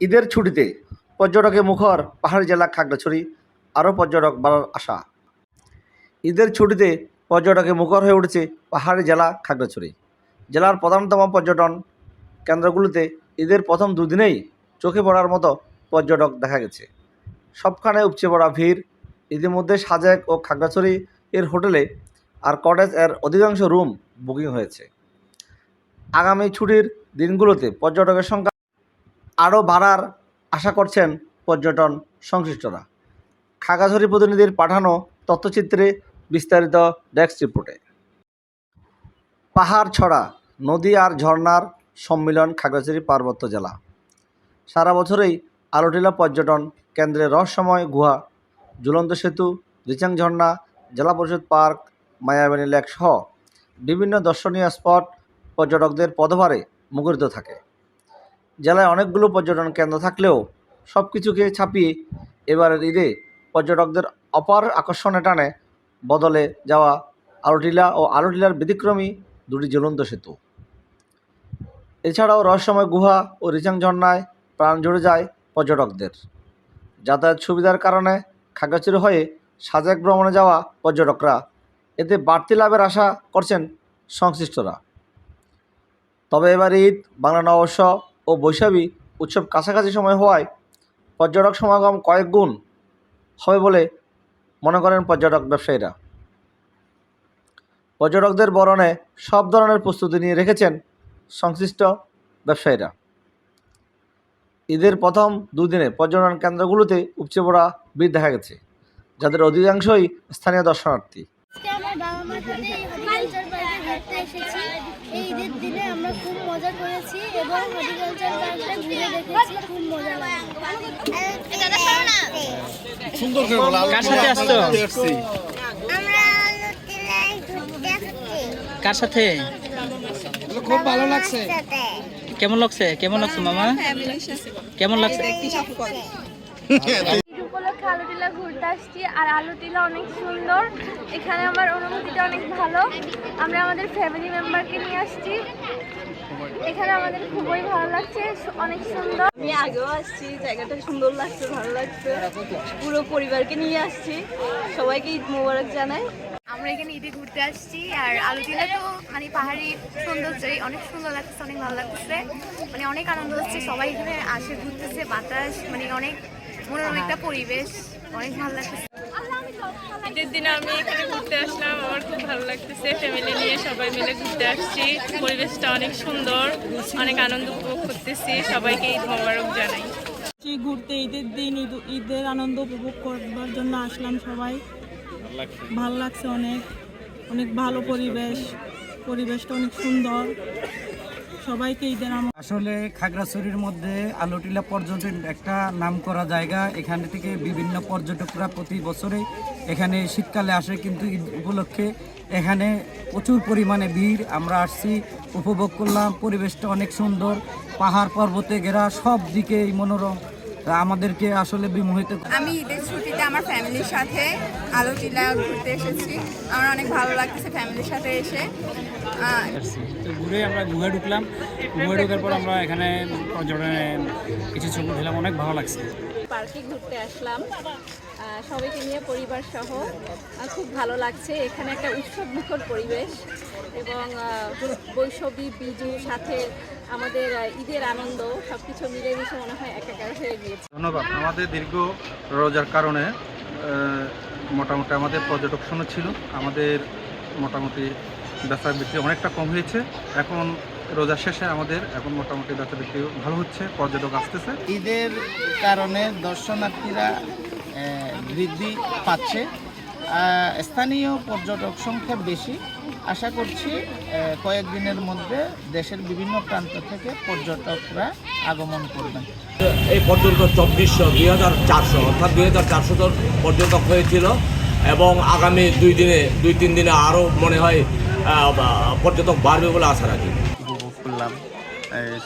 ঈদের ছুটিতে পর্যটকে মুখর পাহাড়ি জেলা খাগড়াছড়ি, আরও পর্যটক বাড়ার আশা। ঈদের ছুটিতে পর্যটকে মুখর হয়ে উঠেছে পাহাড়ি জেলা খাগড়াছড়ি। জেলার প্রধানতম পর্যটন কেন্দ্রগুলিতে ঈদের প্রথম দুদিনেই চোখে পড়ার মতো পর্যটক দেখা গেছে। সবখানে উপচে পড়া ভিড়, ইতিমধ্যে সাজেক ও খাগড়াছড়ি এর হোটেলে আর কটেজ এর অধিকাংশ রুম বুকিং হয়েছে। আগামী ছুটির দিনগুলোতে পর্যটকের সংখ্যা আরও বাড়ার আশা করছেন পর্যটন সংশ্লিষ্টরা। খাগড়াছড়ি প্রতিনিধির পাঠানো তথ্যচিত্রে বিস্তারিত ডেস্ক রিপোর্টে। পাহাড় ছড়া, নদী আর ঝর্ণার সম্মিলন খাগড়াছড়ি পার্বত্য জেলা। সারা বছরেই আলোটিলা পর্যটন কেন্দ্রে রহস্যময় গুহা, ঝুলন্ত সেতু, রিচাং ঝর্ণা, জেলা পরিষদ পার্ক, মায়াবানী লেক সহ বিভিন্ন দর্শনীয় স্পট পর্যটকদের পদভারে মুখরিত থাকে। জেলায় অনেকগুলো পর্যটন কেন্দ্র থাকলেও সব কিছুকে ছাপিয়ে এবারের ঈদে পর্যটকদের অপার আকর্ষণে টানে বদলে যাওয়া আলোটিলা ও আলোটিলার ব্যতিক্রমী দুটি জ্বলন্ত সেতু। এছাড়াও রহস্যময় গুহা ও রিচাং ঝর্ণায় প্রাণ জুড়ে যায় পর্যটকদের। যাতায়াত সুবিধার কারণে খাগড়াছড়ি হয়ে সাজেক ভ্রমণে যাওয়া পর্যটকরা এতে বাড়তি লাভের আশা করছেন সংশ্লিষ্টরা। তবে এবার ঈদ, বাংলা নববর্ষ ও বৈশাখী উৎসব কাছাকাছি সময় হওয়ায় পর্যটক সমাগম কয়েক গুণ হবে বলে মনে করেন পর্যটক ব্যবসায়ীরা। পর্যটকদের বরণে সব ধরনের প্রস্তুতি নিয়ে রেখেছেন সংশ্লিষ্ট ব্যবসায়ীরা। ঈদের প্রথম দুদিনে পর্যটন কেন্দ্রগুলোতে উপচে পড়া ভিড় দেখা গেছে, যাদের অধিকাংশই স্থানীয় দর্শনার্থী। ঈদের দিনে আমরা খুব মজা করেছি এবং হর্টিকালচার পার্কটা ঘুরে দেখেছি খুব মজা কার সাথে আসছি? কার সাথে? খুব ভালো লাগছে। কেমন লাগছে? কেমন লাগছে মামা? কেমন লাগছে? আলুটিলা ঘুরতে আসছি আর আলুটিলা অনেক সুন্দর। এখানে আমার অনুভূতিটা অনেক ভালো। আমরা আমাদের ফ্যামিলি মেম্বারকে নিয়ে আসছি। এখানে আমাদের খুবই ভালো লাগছে অনেক সুন্দর। আমি আগেও আসছি জায়গাটা সুন্দর লাগছে ভালো লাগছে। পুরো পরিবারকে নিয়ে আসছি। সবাইকে ঈদ মোবারক জানাই। আমরা এখানে ঈদে ঘুরতে আসছি আর আলুটিলা তো মানে পাহাড়ি সৌন্দর্যই অনেক সুন্দর লাগছে অনেক ভালো লাগতেছে মানে অনেক আনন্দ হচ্ছে সবাই এখানে আসে ঘুরতেছে বাতাস মানে অনেক মনোরম একটা পরিবেশ। অনেক ভালো লাগতেছে। ঈদের দিনে আমি এখানে ঘুরতে আসলাম আমার খুব ভালো লাগতেছে। ফ্যামিলি নিয়ে সবাই মিলে ঘুরতে আসছি। পরিবেশটা অনেক সুন্দর অনেক আনন্দ উপভোগ করতেছি। সবাইকে ঈদ মোবারক জানাই। ঘুরতে ঈদের দিন ঈদ ঈদের আনন্দ উপভোগ করবার জন্য আসলাম সবাই। ভালো লাগছে অনেক। অনেক ভালো পরিবেশ। পরিবেশটা অনেক সুন্দর। সবাইকে ঈদের আসলে খাগড়াছড়ির মধ্যে আলোটিলা পর্যটন একটা নাম করা জায়গা। এখান থেকে বিভিন্ন পর্যটকরা প্রতি বছরে এখানে শীতকালে আসে কিন্তু ঈদ উপলক্ষে। এখানে প্রচুর পরিমাণে ভিড়। আমরা আসছি, উপভোগ করলাম, পরিবেশটা অনেক সুন্দর। পাহাড় পর্বতে ঘেরা সব দিকেই মনোরম। আমাদেরকে আসলে বিমোহিত আমি ঈদের ছুটিতে আমার ফ্যামিলির সাথে আলো টিলা ঘুরতে এসেছি। আমার অনেক ভালো লাগছে ফ্যামিলির সাথে এসে। তো ঘুরে আমরা গুহা ঢুকলাম। গুহা ঢুকার পর আমরা এখানে পর্যটনে কিছু ছবি দিলাম অনেক ভালো লাগছে। পার্কে ঘুরতে আসলাম। সবাইকে নিয়ে পরিবার সহ। খুব ভালো লাগছে। এখানে একটা উৎসব মুখর পরিবেশ এবং বৈশবী, বিজু, সাথে আমাদের ঈদের আনন্দ সব কিছু মিলেমিশে মনে হয় একাকার হয়ে গিয়েছে। ধন্যবাদ। আমাদের দীর্ঘ রোজার কারণে মোটামুটি আমাদের পর্যটক শূন্য ছিল। আমাদের মোটামুটি বেচা বিক্রি অনেকটা কম হয়েছে। এখন রোজার শেষে আমাদের এখন মোটামুটি বেচা বিক্রি ভালো হচ্ছে পর্যটক আসতেছে। ঈদের কারণে দর্শনার্থীরা বৃদ্ধি পাচ্ছে। স্থানীয় পর্যটক সংখ্যা বেশি। আশা করছি কয়েকদিনের মধ্যে দেশের বিভিন্ন প্রান্ত থেকে পর্যটকরা আগমন করবেন। এই পর্যন্ত চব্বিশশো দুই হাজার চারশো অর্থাৎ দুই হাজার চারশো জন পর্যটক হয়েছিল এবং আগামী দুই দিনে দুই তিন দিনে আরও মনে হয় বা- পর্যটক বাড়বে বলে আশা রাখি।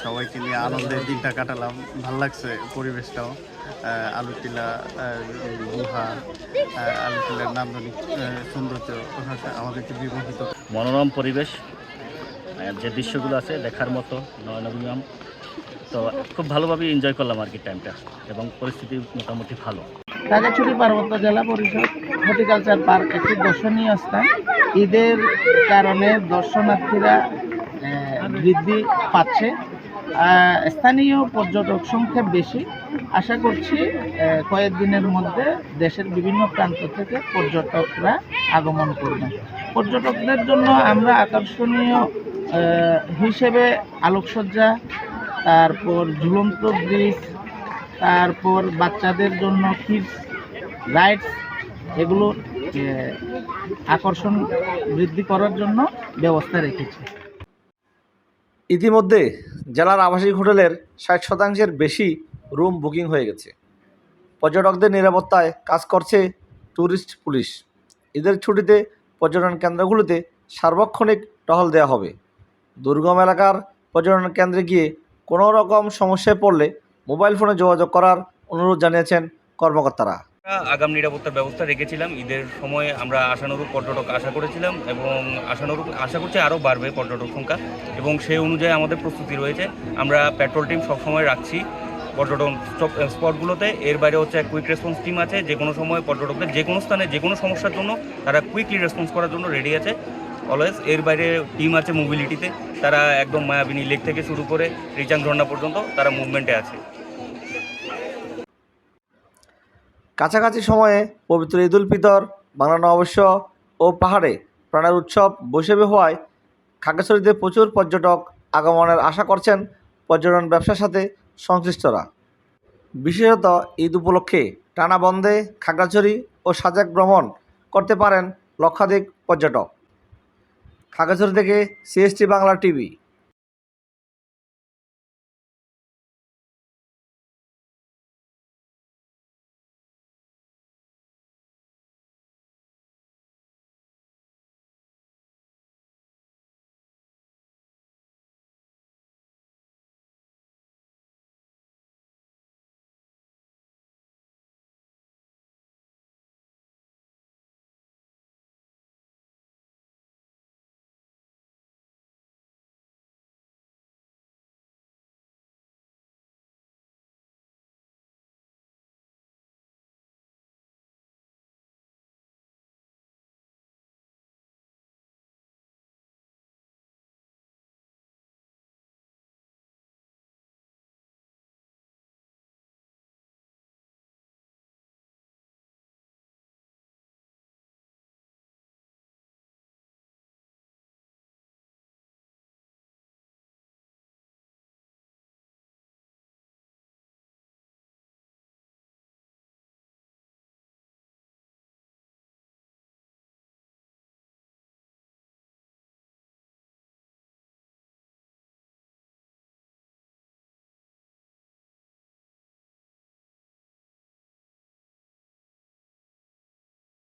সবাইকে নিয়ে আনন্দের দিনটা কাটালাম। ভালো লাগছে পরিবেশটাও। আলুটিলা গুহা আলুটিলার নান্দনিক সৌন্দর্য আমাদেরকে বিমোহিত। মনোরম পরিবেশ যে দৃশ্যগুলো আছে দেখার মতো নয়নবিরাম তো খুব ভালোভাবে এনজয় করলাম আর কি টাইমটা এবং পরিস্থিতি মোটামুটি ভালো। খাগড়াছড়ি পার্বত্য জেলা পরিষদ হর্টিকালচার পার্ক একটি দর্শনীয় স্থান। ঈদের কারণে দর্শনার্থীরা বৃদ্ধি পাচ্ছে। স্থানীয় পর্যটক সংখ্যা বেশি। আশা করছি কয়েকদিনের মধ্যে দেশের বিভিন্ন প্রান্ত থেকে পর্যটকরা আগমন করবেন পর্যটকদের জন্য আমরা আকর্ষণীয় হিসেবে আলোকসজ্জা, তারপর ঝুলন্ত ব্রিজ, তারপর বাচ্চাদের জন্য কিডস, রাইডস, এগুলো আকর্ষণ বৃদ্ধি করার জন্য ব্যবস্থা রেখেছি। ইতিমধ্যে জেলার আবাসিক হোটেলের ষাট শতাংশের বেশি রুম বুকিং হয়ে গেছে। পর্যটকদের নিরাপত্তায় কাজ করছে ট্যুরিস্ট পুলিশ। ঈদের ছুটিতে পর্যটন কেন্দ্রগুলোতে সার্বক্ষণিক টহল দেওয়া হবে। দুর্গম এলাকার পর্যটন কেন্দ্রে গিয়ে কোনো রকম সমস্যায় পড়লে মোবাইল ফোনে যোগাযোগ করার অনুরোধ জানিয়েছেন কর্মকর্তারা। আগাম নিরাপত্তার ব্যবস্থা রেখেছিলাম। ঈদের সময় আমরা আশানুরূপ পর্যটক আশা করেছিলাম এবং আশানুরূপ, আশা করছি আরও বাড়বে পর্যটক সংখ্যা এবং সেই অনুযায়ী আমাদের প্রস্তুতি রয়েছে। আমরা পেট্রোল টিম সবসময় রাখছি পর্যটন স্পটগুলোতে। এর বাইরে হচ্ছে কুইক রেসপন্স টিম আছে। যে কোনো সময় পর্যটকদের যে কোনো স্থানে, যে কোনো সমস্যার জন্য তারা কুইকলি রেসপন্স করার জন্য রেডি আছে অলওয়েজ এর বাইরে টিম আছে মোবিলিটিতে তারা একদম মায়াবিনী লেক থেকে শুরু করে রিচাং ঝর্ণা পর্যন্ত তারা মুভমেন্টে আছে। কাছাকাছি সময়ে পবিত্র ঈদ উল ফিতর, বাংলা নববর্ষ ও পাহাড়ে প্রাণের উৎসব বৈশাখী হওয়ায় খাগড়াছড়িতে প্রচুর পর্যটক আগমনের আশা করছেন পর্যটন ব্যবসার সাথে সংশ্লিষ্টরা। বিশেষত ঈদ উপলক্ষে টানা বন্ধে খাগড়াছড়ি ও সাজাক ভ্রমণ করতে পারেন লক্ষাধিক পর্যটক। খাগড়াছড়ি থেকে সিএসটি বাংলা টিভি।